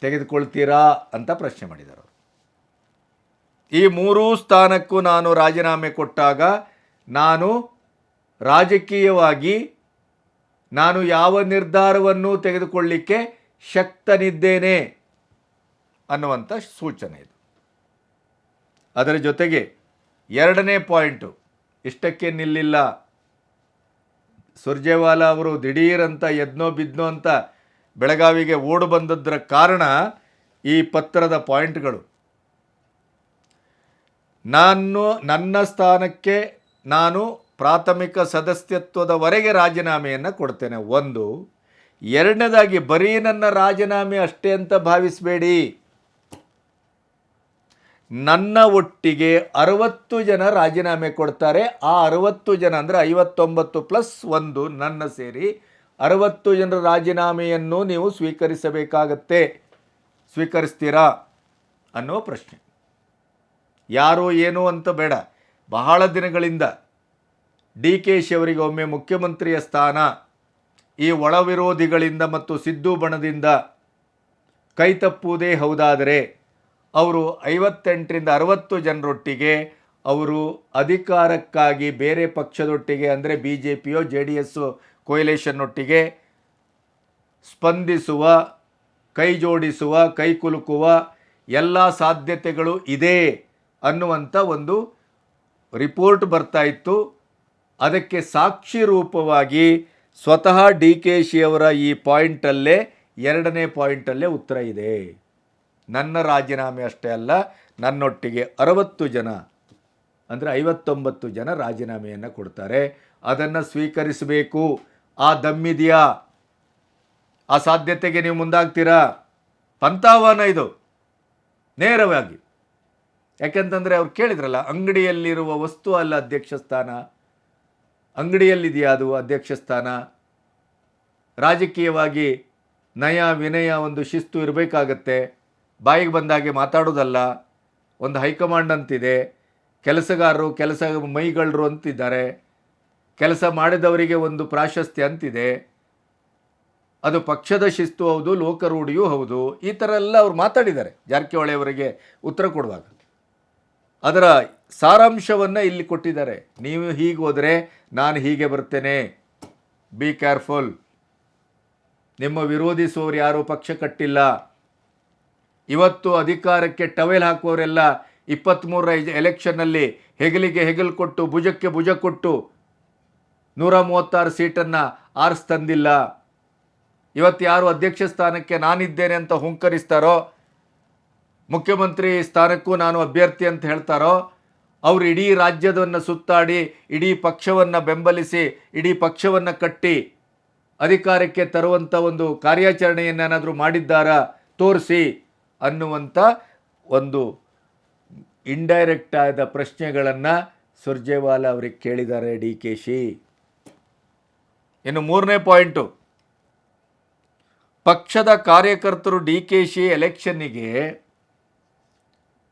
ತೆಗೆದುಕೊಳ್ತೀರಾ ಅಂತ ಪ್ರಶ್ನೆ ಮಾಡಿದರು. ಈ ಮೂರೂ ಸ್ಥಾನಕ್ಕೂ ನಾನು ರಾಜೀನಾಮೆ ಕೊಟ್ಟಾಗ ನಾನು ರಾಜಕೀಯವಾಗಿ ನಾನು ಯಾವ ನಿರ್ಧಾರವನ್ನು ತೆಗೆದುಕೊಳ್ಳಿಕ್ಕೆ ಶಕ್ತನಿದ್ದೇನೆ ಅನ್ನುವಂಥ ಸೂಚನೆ ಇದು. ಅದರ ಜೊತೆಗೆ ಎರಡನೇ ಪಾಯಿಂಟು, ಇಷ್ಟಕ್ಕೆ ನಿಲ್ಲಿಲ್ಲ. ಸುರ್ಜೇವಾಲ ಅವರು ದಿಢೀರಂತ ಎದ್ನೋ ಬಿದ್ನೋ ಅಂತ ಬೆಳಗಾವಿಗೆ ಓಡು ಬಂದದ್ದರ ಕಾರಣ ಈ ಪತ್ರದ ಪಾಯಿಂಟ್ಗಳು. ನಾನು, ನನ್ನ ಸ್ಥಾನಕ್ಕೆ ನಾನು ಪ್ರಾಥಮಿಕ ಸದಸ್ಯತ್ವದವರೆಗೆ ರಾಜೀನಾಮೆಯನ್ನು ಕೊಡ್ತೇನೆ. ಒಂದು ಎರಡನೇದಾಗಿ, ಬರೀ ನನ್ನ ರಾಜೀನಾಮೆ ಅಷ್ಟೇ ಅಂತ ಭಾವಿಸಬೇಡಿ. ನನ್ನ ಒಟ್ಟಿಗೆ ಅರವತ್ತು ಜನ ರಾಜೀನಾಮೆ ಕೊಡ್ತಾರೆ. ಆ ಅರವತ್ತು ಜನ ಅಂದರೆ ಐವತ್ತೊಂಬತ್ತು ಪ್ಲಸ್ ಒಂದು ನನ್ನ ಸೇರಿ ಅರವತ್ತು ಜನರ ರಾಜೀನಾಮೆಯನ್ನು ನೀವು ಸ್ವೀಕರಿಸಬೇಕಾಗತ್ತೆ. ಸ್ವೀಕರಿಸ್ತೀರಾ ಅನ್ನೋ ಪ್ರಶ್ನೆ. ಯಾರು ಏನು ಅಂತ ಬೇಡ. ಬಹಳ ದಿನಗಳಿಂದ ಡಿ ಕೆ ಶಿ ಅವರಿಗೆ ಒಮ್ಮೆ ಮುಖ್ಯಮಂತ್ರಿಯ ಸ್ಥಾನ. ಈ ಒಳ ವಿರೋಧಿಗಳಿಂದ ಮತ್ತು ಸಿದ್ದು ಬಣದಿಂದ ಕೈತಪ್ಪುವುದೇ ಹೌದಾದರೆ ಅವರು ಐವತ್ತೆಂಟರಿಂದ ಅರವತ್ತು ಜನರೊಟ್ಟಿಗೆ ಅವರು ಅಧಿಕಾರಕ್ಕಾಗಿ ಬೇರೆ ಪಕ್ಷದೊಟ್ಟಿಗೆ, ಅಂದರೆ ಬಿ ಜೆ ಪಿಯೋ ಜೆ ಡಿ ಎಸ್ಸು ಕೊಯ್ಲೇಷನ್ನೊಟ್ಟಿಗೆ ಸ್ಪಂದಿಸುವ, ಕೈ ಜೋಡಿಸುವ, ಕೈ ಕುಲುಕುವ ಎಲ್ಲ ಸಾಧ್ಯತೆಗಳು ಇದೆ ಅನ್ನುವಂಥ ಒಂದು ರಿಪೋರ್ಟ್ ಬರ್ತಾ ಇತ್ತು. ಅದಕ್ಕೆ ಸಾಕ್ಷಿ ರೂಪವಾಗಿ ಸ್ವತಃ ಡಿ ಕೆ ಶಿಯವರ ಈ ಪಾಯಿಂಟಲ್ಲೇ ಎರಡನೇ ಪಾಯಿಂಟಲ್ಲೇ ಉತ್ತರ ಇದೆ. ನನ್ನ ರಾಜೀನಾಮೆ ಅಷ್ಟೇ ಅಲ್ಲ, ನನ್ನೊಟ್ಟಿಗೆ ಅರವತ್ತು ಜನ, ಅಂದರೆ ಐವತ್ತೊಂಬತ್ತು ಜನ ರಾಜೀನಾಮೆಯನ್ನು ಕೊಡ್ತಾರೆ. ಅದನ್ನು ಸ್ವೀಕರಿಸಬೇಕು. ಆ ದಮ್ಮಿದೆಯಾ? ಆ ಸಾಧ್ಯತೆಗೆ ನೀವು ಮುಂದಾಗ್ತೀರಾ? ಪಂಥಾಹ್ವಾನ ಇದು, ನೇರವಾಗಿ. ಯಾಕೆಂತಂದರೆ ಅವ್ರು ಕೇಳಿದ್ರಲ್ಲ, ಅಂಗಡಿಯಲ್ಲಿರುವ ವಸ್ತು ಅಲ್ಲ ಅಧ್ಯಕ್ಷ ಸ್ಥಾನ. ಅಂಗಡಿಯಲ್ಲಿದೆಯಾ ಅದು ಅಧ್ಯಕ್ಷ ಸ್ಥಾನ? ರಾಜಕೀಯವಾಗಿ ನಯ ವಿನಯ ಒಂದು ಶಿಸ್ತು ಇರಬೇಕಾಗತ್ತೆ. ಬಾಯಿಗೆ ಬಂದಾಗೆ ಮಾತಾಡೋದಲ್ಲ. ಒಂದು ಹೈಕಮಾಂಡ್ ಅಂತಿದೆ. ಕೆಲಸಗಾರರು, ಕೆಲಸ ಮೈಗಳರು ಅಂತಿದ್ದಾರೆ. ಕೆಲಸ ಮಾಡಿದವರಿಗೆ ಒಂದು ಪ್ರಾಶಸ್ತ್ಯ ಅಂತಿದೆ. ಅದು ಪಕ್ಷದ ಶಿಸ್ತು ಹೌದು, ಲೋಕರೂಢಿಯೂ ಹೌದು. ಈ ಥರ ಎಲ್ಲ ಅವ್ರು ಮಾತಾಡಿದ್ದಾರೆ ಜಾರಕಿಹೊಳಿ ಅವರಿಗೆ ಉತ್ತರ ಕೊಡುವಾಗ. ಅದರ ಸಾರಾಂಶವನ್ನು ಇಲ್ಲಿ ಕೊಟ್ಟಿದ್ದಾರೆ. ನೀವು ಹೀಗೆ ಹೋದರೆ ನಾನು ಹೀಗೆ ಬರ್ತೇನೆ. ಬಿ ಕೇರ್ಫುಲ್ ನಿಮ್ಮ ವಿರೋಧಿಸುವವರು ಯಾರೂ ಪಕ್ಷ ಕಟ್ಟಿಲ್ಲ. ಇವತ್ತು ಅಧಿಕಾರಕ್ಕೆ ಟವೆಲ್ ಹಾಕುವವರೆಲ್ಲ ಇಪ್ಪತ್ತ್ಮೂರರ ಎಲೆಕ್ಷನ್ನಲ್ಲಿ ಹೆಗಲಿಗೆ ಹೆಗಲು ಕೊಟ್ಟು, ಭುಜಕ್ಕೆ ಭುಜ ಕೊಟ್ಟು ನೂರ ಮೂವತ್ತಾರು ಸೀಟನ್ನು ಆರಿಸ್ತಂದಿಲ್ಲ. ಇವತ್ತು ಯಾರು ಅಧ್ಯಕ್ಷ ಸ್ಥಾನಕ್ಕೆ ನಾನಿದ್ದೇನೆ ಅಂತ ಹುಂಕರಿಸ್ತಾರೋ, ಮುಖ್ಯಮಂತ್ರಿ ಸ್ಥಾನಕ್ಕೂ ನಾನು ಅಭ್ಯರ್ಥಿ ಅಂತ ಹೇಳ್ತಾರೋ ಅವರು ಇಡೀ ರಾಜ್ಯದವನ್ನು ಸುತ್ತಾಡಿ, ಇಡೀ ಪಕ್ಷವನ್ನು ಬೆಂಬಲಿಸಿ, ಇಡೀ ಪಕ್ಷವನ್ನು ಕಟ್ಟಿ ಅಧಿಕಾರಕ್ಕೆ ತರುವಂಥ ಒಂದು ಕಾರ್ಯಾಚರಣೆಯನ್ನೇನಾದರೂ ಮಾಡಿದ್ದಾರಾ ತೋರಿಸಿ ಅನ್ನುವಂಥ ಒಂದು ಇಂಡೈರೆಕ್ಟ್ ಆದ ಪ್ರಶ್ನೆಗಳನ್ನು ಸುರ್ಜೇವಾಲಾ ಅವರಿಗೆ ಕೇಳಿದ್ದಾರೆ ಡಿ ಕೆ ಶಿ. ಇನ್ನು ಮೂರನೇ ಪಾಯಿಂಟು. ಪಕ್ಷದ ಕಾರ್ಯಕರ್ತರು ಡಿ ಕೆ ಶಿ ಎಲೆಕ್ಷನ್ನಿಗೆ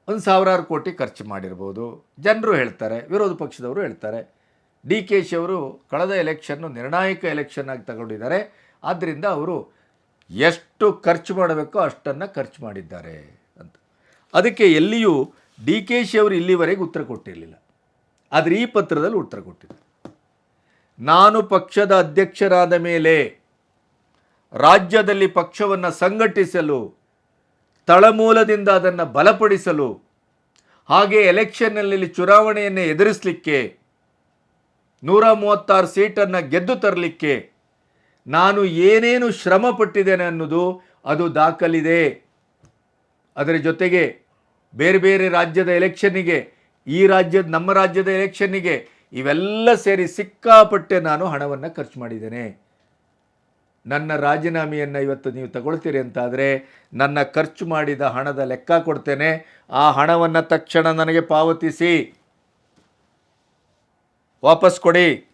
ಒಂದು ಸಾವಿರಾರು ಕೋಟಿ ಖರ್ಚು ಮಾಡಿರ್ಬೋದು. ಜನರು ಹೇಳ್ತಾರೆ, ವಿರೋಧ ಪಕ್ಷದವರು ಹೇಳ್ತಾರೆ. ಡಿ ಕೆ ಶಿ ಅವರು ಕಳೆದ ಎಲೆಕ್ಷನ್ನು ನಿರ್ಣಾಯಕ ಎಲೆಕ್ಷನ್ ಆಗಿ ತಗೊಂಡಿದ್ದಾರೆ. ಆದ್ದರಿಂದ ಅವರು ಎಷ್ಟು ಖರ್ಚು ಮಾಡಬೇಕೋ ಅಷ್ಟನ್ನು ಖರ್ಚು ಮಾಡಿದ್ದಾರೆ ಅಂತ. ಅದಕ್ಕೆ ಎಲ್ಲಿಯೂ ಡಿ ಕೆ ಶಿ ಅವರು ಇಲ್ಲಿವರೆಗೆ ಉತ್ತರ ಕೊಟ್ಟಿರಲಿಲ್ಲ. ಆದರೆ ಈ ಪತ್ರದಲ್ಲಿ ಉತ್ತರ ಕೊಟ್ಟಿದ್ದಾರೆ ನಾನು ಪಕ್ಷದ ಅಧ್ಯಕ್ಷರಾದ ಮೇಲೆ ರಾಜ್ಯದಲ್ಲಿ ಪಕ್ಷವನ್ನು ಸಂಘಟಿಸಲು ತಳಮೂಲದಿಂದ ಅದನ್ನು ಬಲಪಡಿಸಲು, ಹಾಗೆ ಎಲೆಕ್ಷನ್ನಲ್ಲಿ ಚುನಾವಣೆಯನ್ನು ಎದುರಿಸಲಿಕ್ಕೆ, ನೂರ ಮೂವತ್ತಾರು ಸೀಟನ್ನು ಗೆದ್ದು ತರಲಿಕ್ಕೆ ನಾನು ಏನೇನು ಶ್ರಮ ಪಟ್ಟಿದ್ದೇನೆ ಅನ್ನೋದು ಅದು ದಾಖಲಿದೆ. ಅದರ ಜೊತೆಗೆ ಬೇರೆ ಬೇರೆ ರಾಜ್ಯದ ಎಲೆಕ್ಷನ್ನಿಗೆ ಈ ರಾಜ್ಯದ ನಮ್ಮ ರಾಜ್ಯದ ಎಲೆಕ್ಷನ್ನಿಗೆ ಇವೆಲ್ಲ ಸೇರಿ ಸಿಕ್ಕಾಪಟ್ಟೆ ನಾನು ಹಣವನ್ನು ಖರ್ಚು ಮಾಡಿದ್ದೇನೆ. ನನ್ನ ರಾಜೀನಾಮೆಯನ್ನು ಇವತ್ತು ನೀವು ತಗೊಳ್ತೀರಿ ಅಂತಾದರೆ, ನನ್ನ ಖರ್ಚು ಮಾಡಿದ ಹಣದ ಲೆಕ್ಕ ಕೊಡ್ತೇನೆ. ಆ ಹಣವನ್ನು ತಕ್ಷಣ ನನಗೆ ಪಾವತಿಸಿ. ವಾಪಸ್ ಕೊಡಿ.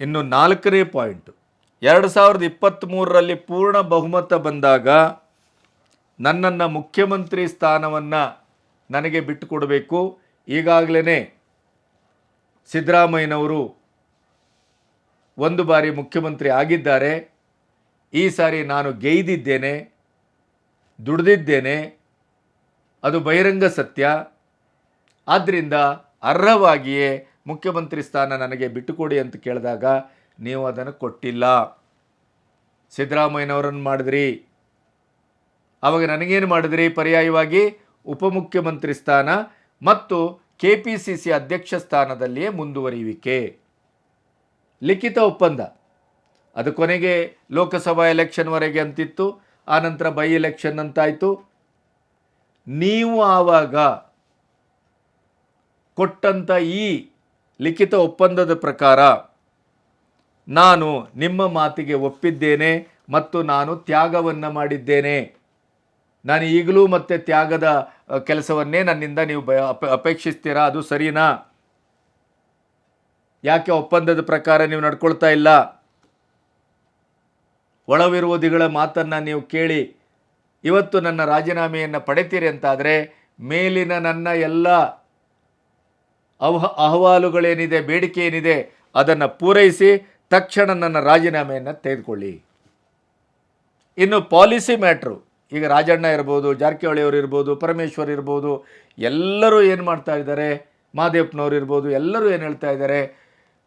ಇನ್ನು ನಾಲ್ಕನೇ ಪಾಯಿಂಟು. ಎರಡು ಸಾವಿರದ ಇಪ್ಪತ್ತ್ಮೂರರಲ್ಲಿ ಪೂರ್ಣ ಬಹುಮತ ಬಂದಾಗ, ನನ್ನನ್ನು ಮುಖ್ಯಮಂತ್ರಿ ಸ್ಥಾನವನ್ನು ನನಗೆ ಬಿಟ್ಟುಕೊಡಬೇಕು. ಈಗಾಗಲೇ ಸಿದ್ದರಾಮಯ್ಯನವರು ಒಂದು ಬಾರಿ ಮುಖ್ಯಮಂತ್ರಿ ಆಗಿದ್ದಾರೆ. ಈ ಸಾರಿ ನಾನು ಗೆಯ್ದಿದ್ದೇನೆ, ದುಡಿದಿದ್ದೇನೆ, ಅದು ಬಹಿರಂಗ ಸತ್ಯ. ಆದ್ದರಿಂದ ಅರ್ಹವಾಗಿಯೇ ಮುಖ್ಯಮಂತ್ರಿ ಸ್ಥಾನ ನನಗೆ ಬಿಟ್ಟುಕೊಡಿ ಅಂತ ಕೇಳಿದಾಗ ನೀವು ಅದನ್ನು ಕೊಟ್ಟಿಲ್ಲ. ಸಿದ್ದರಾಮಯ್ಯನವರನ್ನು ಮಾಡಿದ್ರಿ. ಅವಾಗ ನನಗೇನು ಮಾಡಿದ್ರಿ? ಪರ್ಯಾಯವಾಗಿ ಉಪಮುಖ್ಯಮಂತ್ರಿ ಸ್ಥಾನ ಮತ್ತು ಕೆ ಪಿ ಸಿ ಸಿ ಅಧ್ಯಕ್ಷ ಸ್ಥಾನದಲ್ಲಿಯೇ ಮುಂದುವರಿಯುವಿಕೆ. ಲಿಖಿತ ಒಪ್ಪಂದ. ಅದು ಕೊನೆಗೆ ಲೋಕಸಭಾ ಎಲೆಕ್ಷನ್ವರೆಗೆ ಅಂತಿತ್ತು ಆನಂತರ ಬೈ ಎಲೆಕ್ಷನ್ ಅಂತಾಯಿತು. ನೀವು ಆವಾಗ ಕೊಟ್ಟಂಥ ಈ ಲಿಖಿತ ಒಪ್ಪಂದದ ಪ್ರಕಾರ ನಾನು ನಿಮ್ಮ ಮಾತಿಗೆ ಒಪ್ಪಿದ್ದೇನೆ ಮತ್ತು ನಾನು ತ್ಯಾಗವನ್ನು ಮಾಡಿದ್ದೇನೆ. ನಾನು ಈಗಲೂ ಮತ್ತೆ ತ್ಯಾಗದ ಕೆಲಸವನ್ನೇ ನನ್ನಿಂದ ನೀವು ಅಪೇಕ್ಷಿಸ್ತೀರಾ? ಅದು ಸರಿನಾ? ಯಾಕೆ ಒಪ್ಪಂದದ ಪ್ರಕಾರ ನೀವು ನಡ್ಕೊಳ್ತಾ ಇಲ್ಲ? ಒಳವಿರೋಧಿಗಳ ಮಾತನ್ನು ನೀವು ಕೇಳಿ ಇವತ್ತು ನನ್ನ ರಾಜೀನಾಮೆಯನ್ನು ಪಡೆತೀರಿ ಅಂತಾದರೆ ಮೇಲಿನ ನನ್ನ ಎಲ್ಲ ಅವ ಅಹವಾಲುಗಳೇನಿದೆ ಬೇಡಿಕೆ ಏನಿದೆ ಅದನ್ನು ಪೂರೈಸಿ ತಕ್ಷಣ ನನ್ನ ರಾಜೀನಾಮೆಯನ್ನು ತೆಗೆದುಕೊಳ್ಳಿ. ಇನ್ನು ಪಾಲಿಸಿ ಮ್ಯಾಟ್ರು, ಈಗ ರಾಜಣ್ಣ ಇರ್ಬೋದು, ಜಾರಕಿಹೊಳಿಯವರು ಇರ್ಬೋದು, ಪರಮೇಶ್ವರ್ ಇರ್ಬೋದು, ಎಲ್ಲರೂ ಏನು ಮಾಡ್ತಾ ಇದ್ದಾರೆ? ಮಾದೇವಪ್ಪನವ್ರು ಇರ್ಬೋದು, ಎಲ್ಲರೂ ಏನು ಹೇಳ್ತಾ ಇದ್ದಾರೆ?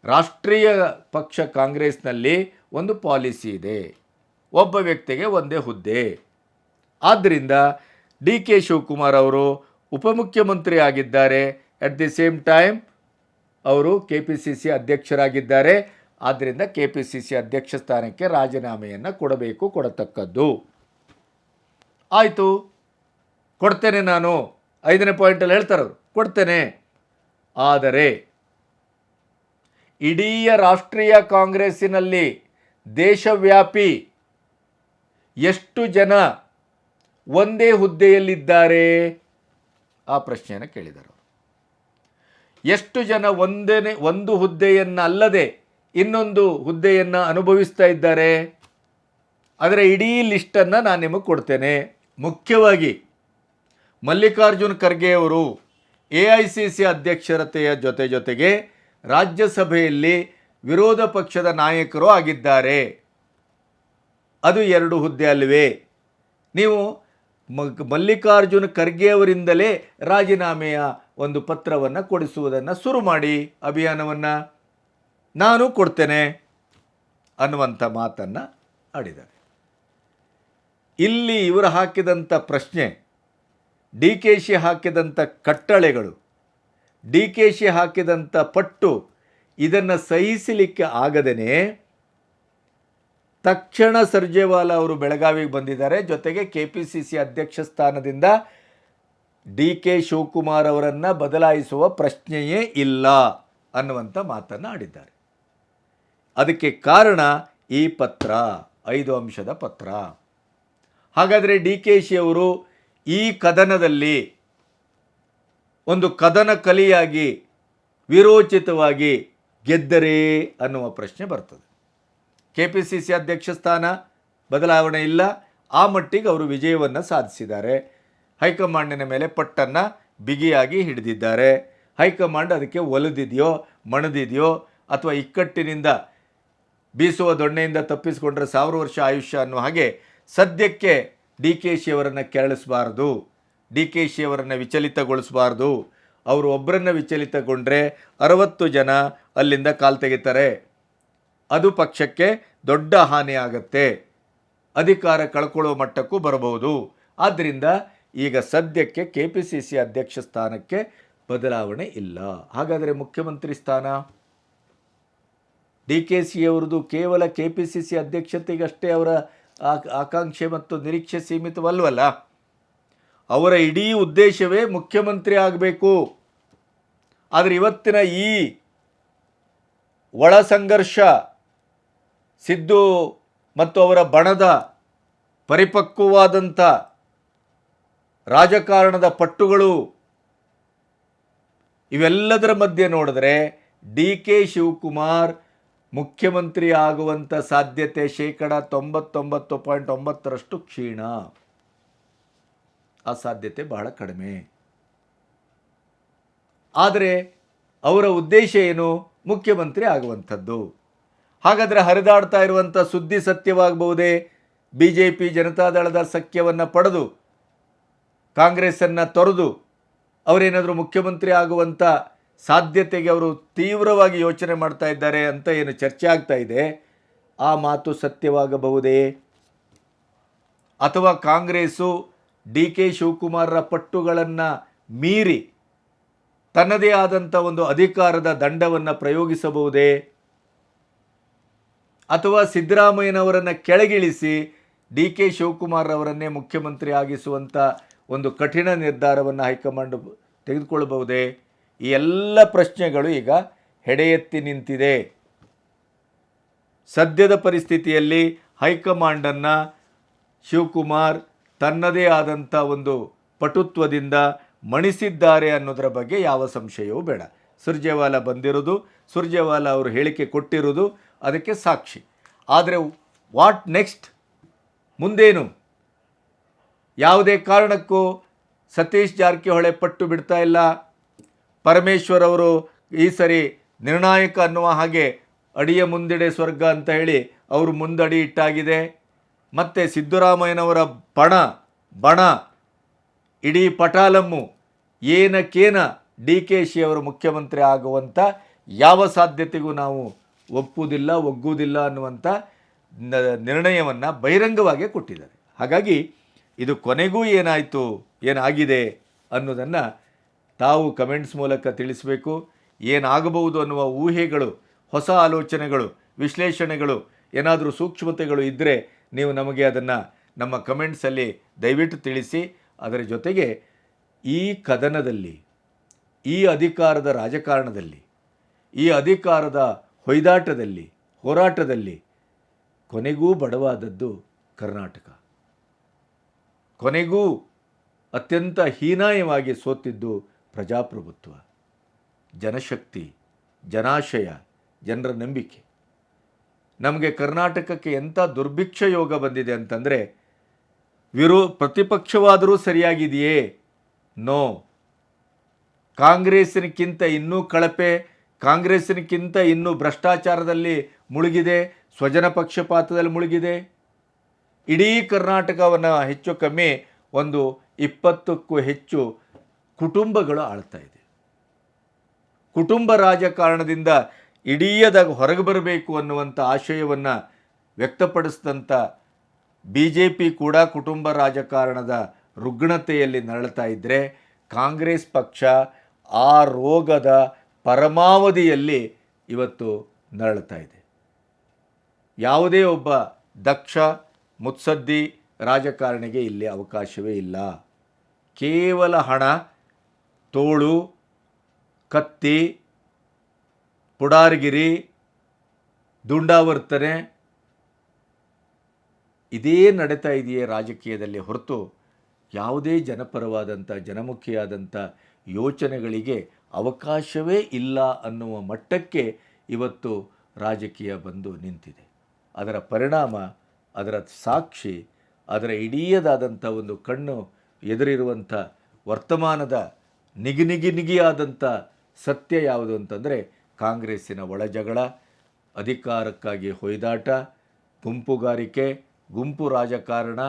ರಾಷ್ಟ್ರೀಯ ಪಕ್ಷ ಕಾಂಗ್ರೆಸ್ನಲ್ಲಿ ಒಂದು ಪಾಲಿಸಿ ಇದೆ. ಒಬ್ಬ ವ್ಯಕ್ತಿಗೆ ಒಂದೇ ಹುದ್ದೆ. ಆದ್ದರಿಂದ ಡಿ ಕೆ ಶಿವಕುಮಾರ್ ಅವರು ಉಪಮುಖ್ಯಮಂತ್ರಿ ಆಗಿದ್ದಾರೆ. ಅಟ್ ದಿ ಸೇಮ್ ಟೈಮ್ ಅವರು ಕೆ ಪಿ ಸಿ ಸಿ ಅಧ್ಯಕ್ಷರಾಗಿದ್ದಾರೆ. ಆದ್ದರಿಂದ ಕೆ ಪಿ ಸಿ ಸಿ ಅಧ್ಯಕ್ಷ ಸ್ಥಾನಕ್ಕೆ ರಾಜೀನಾಮೆಯನ್ನು ಕೊಡಬೇಕು, ಕೊಡತಕ್ಕದ್ದು. ಆಯಿತು. ಕೊಡ್ತೇನೆ ನಾನು. ಐದನೇ ಪಾಯಿಂಟಲ್ಲಿ ಹೇಳ್ತಾರವ್ರು. ಕೊಡ್ತೇನೆ. ಆದರೆ ಇಡೀ ರಾಷ್ಟ್ರೀಯ ಕಾಂಗ್ರೆಸ್ಸಿನಲ್ಲಿ ದೇಶವ್ಯಾಪಿ ಎಷ್ಟು ಜನ ಒಂದೇ ಹುದ್ದೆಯಲ್ಲಿದ್ದಾರೆ? ಆ ಪ್ರಶ್ನೆಯನ್ನು ಕೇಳಿದರು. ಎಷ್ಟು ಜನ ಒಂದೇ ಒಂದು ಹುದ್ದೆಯನ್ನು ಅಲ್ಲದೆ ಇನ್ನೊಂದು ಹುದ್ದೆಯನ್ನು ಅನುಭವಿಸ್ತಾ ಇದ್ದಾರೆ? ಅದರ ಇಡೀ ಲಿಸ್ಟನ್ನು ನಾನು ನಿಮಗೆ ಕೊಡ್ತೇನೆ. ಮುಖ್ಯವಾಗಿ ಮಲ್ಲಿಕಾರ್ಜುನ್ ಖರ್ಗೆಯವರು ಎ ಐ ಸಿ ಸಿ ಅಧ್ಯಕ್ಷರತೆಯ ಜೊತೆ ಜೊತೆಗೆ ರಾಜ್ಯಸಭೆಯಲ್ಲಿ ವಿರೋಧ ಪಕ್ಷದ ನಾಯಕರು ಆಗಿದ್ದಾರೆ. ಅದು ಎರಡು ಹುದ್ದೆ ಅಲ್ವೇ ನೀವು ಮಲ್ಲಿಕಾರ್ಜುನ ಖರ್ಗೆ ಅವರಿಂದಲೇ ರಾಜೀನಾಮೆಯ ಒಂದು ಪತ್ರವನ್ನು ಕೊಡಿಸುವುದನ್ನು ಶುರು ಮಾಡಿ, ಅಭಿಯಾನವನ್ನು. ನಾನು ಕೊಡ್ತೇನೆ ಅನ್ನುವಂಥ ಮಾತನ್ನು ಆಡಿದ್ದಾರೆ. ಇಲ್ಲಿ ಇವರು ಹಾಕಿದಂಥ ಪ್ರಶ್ನೆ, ಡಿ ಕೆ ಶಿ ಹಾಕಿದಂಥ ಕಟ್ಟಳೆಗಳು ಡಿ ಕೆ ಶಿ ಹಾಕಿದಂಥ ಪಟ್ಟು ಇದನ್ನು ಸಹಿಸಲಿಕ್ಕೆ ಆಗದೇ ತಕ್ಷಣ ಸರ್ಜೇವಾಲ ಅವರು ಬೆಳಗಾವಿಗೆ ಬಂದಿದ್ದಾರೆ. ಜೊತೆಗೆ ಕೆ ಪಿ ಸಿ ಸಿ ಅಧ್ಯಕ್ಷ ಸ್ಥಾನದಿಂದ ಡಿ ಕೆ ಶಿವಕುಮಾರ್ ಅವರನ್ನು ಬದಲಾಯಿಸುವ ಪ್ರಶ್ನೆಯೇ ಇಲ್ಲ ಅನ್ನುವಂಥ ಮಾತನ್ನು ಆಡಿದ್ದಾರೆ. ಅದಕ್ಕೆ ಕಾರಣ ಈ ಪತ್ರ, ಐದು ಅಂಶದ ಪತ್ರ. ಹಾಗಾದರೆ ಡಿ ಕೆ ಶಿ ಅವರು ಈ ಕದನದಲ್ಲಿ ಒಂದು ಕದನ ಕಲಿಯಾಗಿ, ವಿರೋಚಿತವಾಗಿ ಗೆದ್ದರೆ ಅನ್ನುವ ಪ್ರಶ್ನೆ ಬರ್ತದೆ. ಕೆ ಪಿ ಸಿ ಸಿ ಅಧ್ಯಕ್ಷ ಸ್ಥಾನ, ಬದಲಾವಣೆ ಇಲ್ಲ. ಆ ಮಟ್ಟಿಗೆ ಅವರು ವಿಜಯವನ್ನು ಸಾಧಿಸಿದ್ದಾರೆ. ಹೈಕಮಾಂಡಿನ ಮೇಲೆ ಪಟ್ಟನ್ನು ಬಿಗಿಯಾಗಿ ಹಿಡಿದಿದ್ದಾರೆ. ಹೈಕಮಾಂಡ್ ಅದಕ್ಕೆ ಒಲಿದಿದೆಯೋ, ಮಣದಿದೆಯೋ, ಅಥವಾ ಇಕ್ಕಟ್ಟಿನಿಂದ ಬೀಸುವ ದೊಣ್ಣೆಯಿಂದ ತಪ್ಪಿಸಿಕೊಂಡ್ರೆ ಸಾವಿರ ವರ್ಷ ಆಯುಷ್ಯ ಅನ್ನೋ ಹಾಗೆ ಸದ್ಯಕ್ಕೆ ಡಿ ಕೆ ಶಿಯವರನ್ನು ಕೆರಳಿಸಬಾರ್ದು. ಡಿ ಕೆ ಶಿ ಅವರನ್ನು ವಿಚಲಿತಗೊಳಿಸಬಾರ್ದು. ಅವರು ಒಬ್ಬರನ್ನು ವಿಚಲಿತಗೊಂಡ್ರೆ ಅರವತ್ತು ಜನ ಅಲ್ಲಿಂದ ಕಾಲು ತೆಗಿತಾರೆ. ಅದು ಪಕ್ಷಕ್ಕೆ ದೊಡ್ಡ ಹಾನಿ ಆಗತ್ತೆ. ಅಧಿಕಾರ ಕಳ್ಕೊಳ್ಳೋ ಮಟ್ಟಕ್ಕೂ ಬರಬಹುದು. ಆದ್ದರಿಂದ ಈಗ ಸದ್ಯಕ್ಕೆ ಕೆ ಪಿ ಸಿ ಸಿ ಅಧ್ಯಕ್ಷ ಸ್ಥಾನಕ್ಕೆ ಬದಲಾವಣೆ ಇಲ್ಲ. ಹಾಗಾದರೆ ಮುಖ್ಯಮಂತ್ರಿ ಸ್ಥಾನ? ಡಿ ಕೆ ಸಿ ಅವರದು ಕೇವಲ ಕೆ ಪಿ ಸಿ ಸಿ ಅಧ್ಯಕ್ಷತೆಗಷ್ಟೇ ಅವರ ಆಕಾಂಕ್ಷೆ ಮತ್ತು ನಿರೀಕ್ಷೆ ಸೀಮಿತವಲ್ವಲ್ಲ? ಅವರ ಇಡೀ ಉದ್ದೇಶವೇ ಮುಖ್ಯಮಂತ್ರಿ ಆಗಬೇಕು. ಆದರೆ ಇವತ್ತಿನ ಈ ಒಳ ಸಂಘರ್ಷ, ಸಿದ್ದು ಮತ್ತು ಅವರ ಬಣದ ಪರಿಪಕ್ವವಾದಂಥ ರಾಜಕಾರಣದ ಪಟ್ಟುಗಳು ಇವೆಲ್ಲದರ ಮಧ್ಯೆ ನೋಡಿದ್ರೆ ಡಿ ಕೆ ಶಿವಕುಮಾರ್ ಮುಖ್ಯಮಂತ್ರಿ ಆಗುವಂಥ ಸಾಧ್ಯತೆ ಶೇಕಡ ತೊಂಬತ್ತೊಂಬತ್ತು ಪಾಯಿಂಟ್ ಒಂಬತ್ತರಷ್ಟು ಕ್ಷೀಣ. ಆ ಸಾಧ್ಯತೆ ಬಹಳ ಕಡಿಮೆ. ಆದರೆ ಅವರ ಉದ್ದೇಶ ಏನು? ಮುಖ್ಯಮಂತ್ರಿ ಆಗುವಂಥದ್ದು. ಹಾಗಾದರೆ ಹರಿದಾಡ್ತಾ ಇರುವಂಥ ಸುದ್ದಿ ಸತ್ಯವಾಗಬಹುದೇ? ಬಿ ಜೆ ಪಿ ಜನತಾದಳದ ಸಖ್ಯವನ್ನು ಪಡೆದು, ಕಾಂಗ್ರೆಸ್ಸನ್ನು ತೊರೆದು ಅವರೇನಾದರೂ ಮುಖ್ಯಮಂತ್ರಿ ಆಗುವಂಥ ಸಾಧ್ಯತೆಗೆ ಅವರು ತೀವ್ರವಾಗಿ ಯೋಚನೆ ಮಾಡ್ತಾ ಇದ್ದಾರೆ ಅಂತ ಏನು ಚರ್ಚೆ ಆಗ್ತಾ ಇದೆ? ಆ ಮಾತು ಸತ್ಯವಾಗಬಹುದೇ? ಅಥವಾ ಕಾಂಗ್ರೆಸ್ಸು ಡಿ ಕೆ ಶಿವಕುಮಾರರ ಪಟ್ಟುಗಳನ್ನು ಮೀರಿ ತನ್ನದೇ ಆದಂಥ ಒಂದು ಅಧಿಕಾರದ ದಂಡವನ್ನು ಪ್ರಯೋಗಿಸಬಹುದೇ? ಅಥವಾ ಸಿದ್ದರಾಮಯ್ಯನವರನ್ನು ಕೆಳಗಿಳಿಸಿ ಡಿ ಕೆ ಶಿವಕುಮಾರ್ ಅವರನ್ನೇ ಮುಖ್ಯಮಂತ್ರಿ ಆಗಿಸುವಂಥ ಒಂದು ಕಠಿಣ ನಿರ್ಧಾರವನ್ನು ಹೈಕಮಾಂಡ್ ತೆಗೆದುಕೊಳ್ಳಬಹುದೇ? ಈ ಎಲ್ಲ ಪ್ರಶ್ನೆಗಳು ಈಗ ಹೆಡೆಯೆತ್ತಿ ನಿಂತಿದೆ. ಸದ್ಯದ ಪರಿಸ್ಥಿತಿಯಲ್ಲಿ ಹೈಕಮಾಂಡನ್ನು ಶಿವಕುಮಾರ್ ತನ್ನದೇ ಆದಂಥ ಒಂದು ಪಟುತ್ವದಿಂದ ಮಣಿಸಿದ್ದಾರೆ ಅನ್ನೋದರ ಬಗ್ಗೆ ಯಾವ ಸಂಶಯವೂ ಬೇಡ. ಸುರ್ಜೇವಾಲಾ ಬಂದಿರೋದು, ಸುರ್ಜೇವಾಲಾ ಅವರು ಹೇಳಿಕೆ ಕೊಟ್ಟಿರೋದು, ಅದಕ್ಕೆ ಸಾಕ್ಷಿ. ಆದರೆ ವಾಟ್ ನೆಕ್ಸ್ಟ್? ಮುಂದೇನು? ಯಾವುದೇ ಕಾರಣಕ್ಕೂ ಸತೀಶ್ ಜಾರಕಿಹೊಳೆ ಪಟ್ಟು ಬಿಡ್ತಾ ಇಲ್ಲ. ಪರಮೇಶ್ವರ್ ಅವರು ಈ ಸರಿ ನಿರ್ಣಾಯಕ ಅನ್ನುವ ಹಾಗೆ ಅಡಿಯ ಮುಂದಿಡೆ ಸ್ವರ್ಗ ಅಂತ ಹೇಳಿ ಅವರು ಮುಂದಡಿ ಇಟ್ಟಾಗಿದೆ. ಮತ್ತು ಸಿದ್ದರಾಮಯ್ಯನವರ ಪಣ ಬಣ, ಇಡೀ ಪಟಾಲಮ್ಮು ಏನಕ್ಕೇನ ಡಿ ಕೆ ಶಿ ಅವರು ಮುಖ್ಯಮಂತ್ರಿ ಆಗುವಂಥ ಯಾವ ಸಾಧ್ಯತೆಗೂ ನಾವು ಒಪ್ಪುವುದಿಲ್ಲ, ಒಗ್ಗುವುದಿಲ್ಲ ಅನ್ನುವಂಥ ನಿರ್ಣಯವನ್ನು ಬಹಿರಂಗವಾಗಿ ಕೊಟ್ಟಿದ್ದಾರೆ. ಹಾಗಾಗಿ ಇದು ಕೊನೆಗೂ ಏನಾಯಿತು, ಏನಾಗಿದೆ ಅನ್ನೋದನ್ನು ತಾವು ಕಮೆಂಟ್ಸ್ ಮೂಲಕ ತಿಳಿಸಬೇಕು. ಏನಾಗಬಹುದು ಅನ್ನುವ ಊಹೆಗಳು, ಹೊಸ ಆಲೋಚನೆಗಳು, ವಿಶ್ಲೇಷಣೆಗಳು, ಏನಾದರೂ ಸೂಕ್ಷ್ಮತೆಗಳು ಇದ್ದರೆ ನೀವು ನಮಗೆ ಅದನ್ನು ನಮ್ಮ ಕಮೆಂಟ್ಸಲ್ಲಿ ದಯವಿಟ್ಟು ತಿಳಿಸಿ, ಅದರ ಜೊತೆಗೆ ಈ ಕದನದಲ್ಲಿ, ಈ ಅಧಿಕಾರದ ರಾಜಕಾರಣದಲ್ಲಿ, ಈ ಅಧಿಕಾರದ ಹೊಯ್ದಾಟದಲ್ಲಿ, ಹೋರಾಟದಲ್ಲಿ ಕೊನೆಗೂ ಬಡವಾದದ್ದು ಕರ್ನಾಟಕ. ಕೊನೆಗೂ ಅತ್ಯಂತ ಹೀನಾಯವಾಗಿ ಸೋತಿದ್ದು ಪ್ರಜಾಪ್ರಭುತ್ವ. ಜನಶಕ್ತಿ, ಜನಾಶಯ, ಜನರ ನಂಬಿಕೆ. ನಮಗೆ ಕರ್ನಾಟಕಕ್ಕೆ ಎಂಥ ದುರ್ಭಿಕ್ಷ ಯೋಗ ಬಂದಿದೆ ಅಂತಂದರೆ, ವಿರೋ, ಪ್ರತಿಪಕ್ಷವಾದರೂ ಸರಿಯಾಗಿದೆಯೇ? ನೋ. ಕಾಂಗ್ರೆಸ್ಸಿನಕ್ಕಿಂತ ಇನ್ನೂ ಕಳಪೆ, ಕಾಂಗ್ರೆಸ್ಸಿನಕ್ಕಿಂತ ಇನ್ನೂ ಭ್ರಷ್ಟಾಚಾರದಲ್ಲಿ ಮುಳುಗಿದೆ, ಸ್ವಜನ ಪಕ್ಷಪಾತದಲ್ಲಿ ಮುಳುಗಿದೆ. ಇಡೀ ಕರ್ನಾಟಕವನ್ನು ಹೆಚ್ಚು ಕಮ್ಮಿ ಒಂದು ಇಪ್ಪತ್ತಕ್ಕೂ ಹೆಚ್ಚು ಕುಟುಂಬಗಳು ಆಳ್ತಾ ಇದೆ. ಕುಟುಂಬ ರಾಜಕಾರಣದಿಂದ ಇಡೀಯದಾಗ ಹೊರಗೆ ಬರಬೇಕು ಅನ್ನುವಂಥ ಆಶಯವನ್ನು ವ್ಯಕ್ತಪಡಿಸಿದಂಥ ಬಿ ಜೆ ಪಿ ಕೂಡ ಕುಟುಂಬ ರಾಜಕಾರಣದ ರುಗ್ಣತೆಯಲ್ಲಿ ನರಳ್ತಾ ಇದ್ದರೆ ಕಾಂಗ್ರೆಸ್ ಪಕ್ಷ ಆ ರೋಗದ ಪರಮಾವಧಿಯಲ್ಲಿ ಇವತ್ತು ನರಳ್ತಾ ಇದೆ. ಯಾವುದೇ ಒಬ್ಬ ದಕ್ಷ, ಮುತ್ಸದ್ದಿ ರಾಜಕಾರಣಿಗೆ ಇಲ್ಲಿ ಅವಕಾಶವೇ ಇಲ್ಲ. ಕೇವಲ ಹಣ, ತೋಳು, ಕತ್ತಿ ಪುಡಾರಗಿರಿ, ದುಂಡಾವರ್ತನೆ ಇದೇ ನಡೀತಾ ಇದೆಯೇ ರಾಜಕೀಯದಲ್ಲಿ ಹೊರತು ಯಾವುದೇ ಜನಪರವಾದಂಥ, ಜನಮುಖಿಯಾದಂಥ ಯೋಚನೆಗಳಿಗೆ ಅವಕಾಶವೇ ಇಲ್ಲ ಅನ್ನುವ ಮಟ್ಟಕ್ಕೆ ಇವತ್ತು ರಾಜಕೀಯ ಬಂದು ನಿಂತಿದೆ. ಅದರ ಪರಿಣಾಮ, ಅದರ ಸಾಕ್ಷಿ, ಅದರ ಇಡೀಯದಾದಂಥ ಒಂದು ಕಣ್ಣು ಎದುರಿರುವಂಥ ವರ್ತಮಾನದ ನಿಗಿ ನಿಗಿ ನಿಗಿಯಾದಂಥ ಸತ್ಯ ಯಾವುದು ಅಂತಂದರೆ ಕಾಂಗ್ರೆಸ್ಸಿನ ಒಳಜಗಳ ಅಧಿಕಾರಕ್ಕಾಗಿ ಹೊಯ್ದಾಟ, ಗುಂಪುಗಾರಿಕೆ, ಗುಂಪು ರಾಜಕಾರಣ,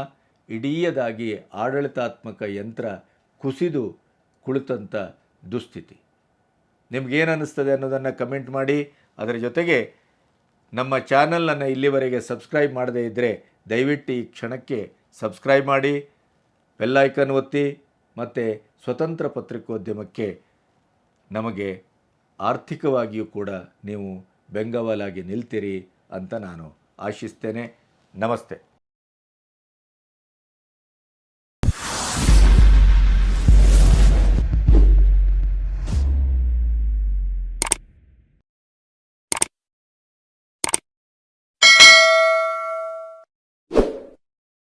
ಇಡೀಯದಾಗಿ ಆಡಳಿತಾತ್ಮಕ ಯಂತ್ರ ಕುಸಿದು ಕುಳಿತಂಥ ದುಸ್ಥಿತಿ. ನಿಮ್ಗೇನು ಅನ್ನಿಸ್ತದೆ ಅನ್ನೋದನ್ನು ಕಮೆಂಟ್ ಮಾಡಿ. ಅದರ ಜೊತೆಗೆ ನಮ್ಮ ಚಾನಲನ್ನು ಇಲ್ಲಿವರೆಗೆ ಸಬ್ಸ್ಕ್ರೈಬ್ ಮಾಡದೇ ಇದ್ದರೆ ದಯವಿಟ್ಟು ಈ ಕ್ಷಣಕ್ಕೆ ಸಬ್ಸ್ಕ್ರೈಬ್ ಮಾಡಿ ಬೆಲ್ಲೈಕನ್ ಒತ್ತಿ, ಮತ್ತು ಸ್ವತಂತ್ರ ಪತ್ರಿಕೋದ್ಯಮಕ್ಕೆ ನಮಗೆ ಆರ್ಥಿಕವಾಗಿಯೂ ಕೂಡ ನೀವು ಬೆಂಗವಲಾಗಿ ನಿಲ್ತೀರಿ ಅಂತ ನಾನು ಆಶಿಸ್ತೇನೆ. ನಮಸ್ತೆ.